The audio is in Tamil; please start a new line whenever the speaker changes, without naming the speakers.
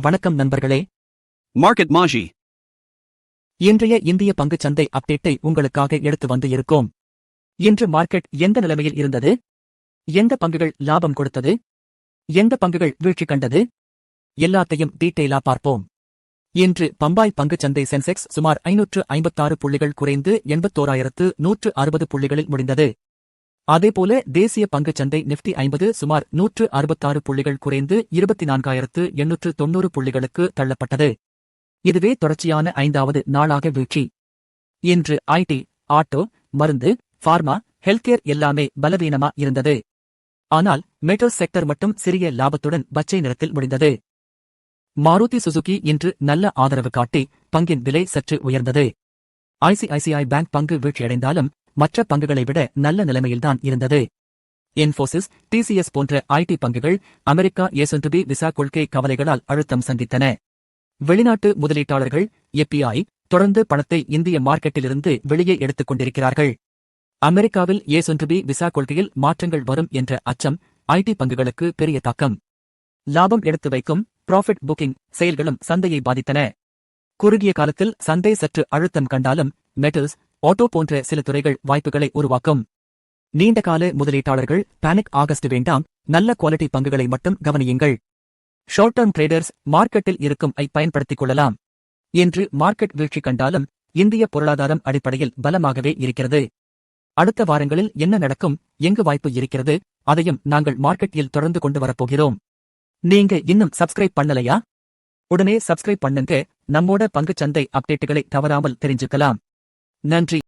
வணக்கம் நண்பர்களே.
Market Maji.
இன்றைய இந்திய பங்குச் சந்தை அப்டேட்டை உங்களுக்காக எடுத்து வந்து இருக்கோம். இன்று மார்க்கெட் எந்த நிலைமையில் இருந்தது? எந்த பங்குகள் லாபம் கொடுத்தது? எந்த பங்குகள் வீழ்ச்சி கண்டது? எல்லாத்தையும் டீட்டெயிலா பார்ப்போம். இன்று பம்பாய் பங்குச் சந்தை சென்செக்ஸ் சுமார் ஐநூற்று ஐம்பத்தாறு புள்ளிகள் குறைந்து எண்பத்தோராயிரத்து நூற்று அறுபது புள்ளிகளில் முடிந்தது. அதேபோல தேசிய பங்குச் சந்தை நிப்டி ஐம்பது சுமார் நூற்று அறுபத்தாறு புள்ளிகள் குறைந்து இருபத்தி நான்காயிரத்து எண்ணூற்று தொன்னூறு புள்ளிகளுக்கு தள்ளப்பட்டது. இதுவே தொடர்ச்சியான ஐந்தாவது நாளாக வீழ்ச்சி. இன்று ஐடி ஆட்டோ மருந்து ஃபார்மா ஹெல்த்கேர் எல்லாமே பலவீனமா இருந்தது. ஆனால் மெட்ரோ செக்டர் மட்டும் சிறிய லாபத்துடன் பச்சை நிறத்தில் முடிந்தது. மாருதி சுசுகி இன்று நல்ல ஆதரவு காட்டி பங்கின் விலை சற்று உயர்ந்தது. ஐசிஐசிஐ பேங்க் பங்கு வீழ்ச்சியடைந்தாலும் மற்ற பங்குகளை விட நல்ல நிலைமையில்தான் இருந்தது. இன்ஃபோசிஸ் டிசிஎஸ் போன்ற ஐடி பங்குகள் America H one B visa கொள்கை கவலைகளால் அழுத்தம் சந்தித்தன. வெளிநாட்டு முதலீட்டாளர்கள் எப்பிஐ தொடர்ந்து பணத்தை இந்திய மார்க்கெட்டிலிருந்து வெளியே எடுத்துக் கொண்டிருக்கிறார்கள். அமெரிக்காவில் ஏசொன்றுபி விசா கொள்கையில் மாற்றங்கள் வரும் என்ற அச்சம் ஐடி பங்குகளுக்கு பெரிய தாக்கம். லாபம் எடுத்து வைக்கும் ப்ராஃபிட் புக்கிங் செயல்களும் சந்தையை பாதித்தன. குறுகிய காலத்தில் சந்தை சற்று அழுத்தம் கண்டாலும் மெட்டல்ஸ் ஆட்டோ போன்ற சில துறைகள் வாய்ப்புகளை உருவாக்கும். நீண்டகால முதலீட்டாளர்கள் பேனிக் ஆகஸ்ட் வேண்டாம் நல்ல குவாலிட்டி பங்குகளை மட்டும் கவனியுங்கள். ஷார்ட் டர்ம் ட்ரேடர்ஸ் மார்க்கெட்டில் இருக்கும் ஐ பயன்படுத்திக் கொள்ளலாம். என்று மார்க்கெட் வீழ்ச்சி கண்டாலும் இந்திய பொருளாதாரம் அடிப்படையில் பலமாகவே இருக்கிறது. அடுத்த வாரங்களில் என்ன நடக்கும் எங்கு வாய்ப்பு இருக்கிறது அதையும் நாங்கள் மார்க்கெட்டில் தொடர்ந்து கொண்டு வரப்போகிறோம். நீங்க இன்னும் சப்ஸ்கிரைப் பண்ணலையா? உடனே சப்ஸ்கிரைப் பண்ணுங்க நம்மோட பங்குச் சந்தை அப்டேட்டுகளை தவறாமல் தெரிஞ்சுக்கலாம். நன்றி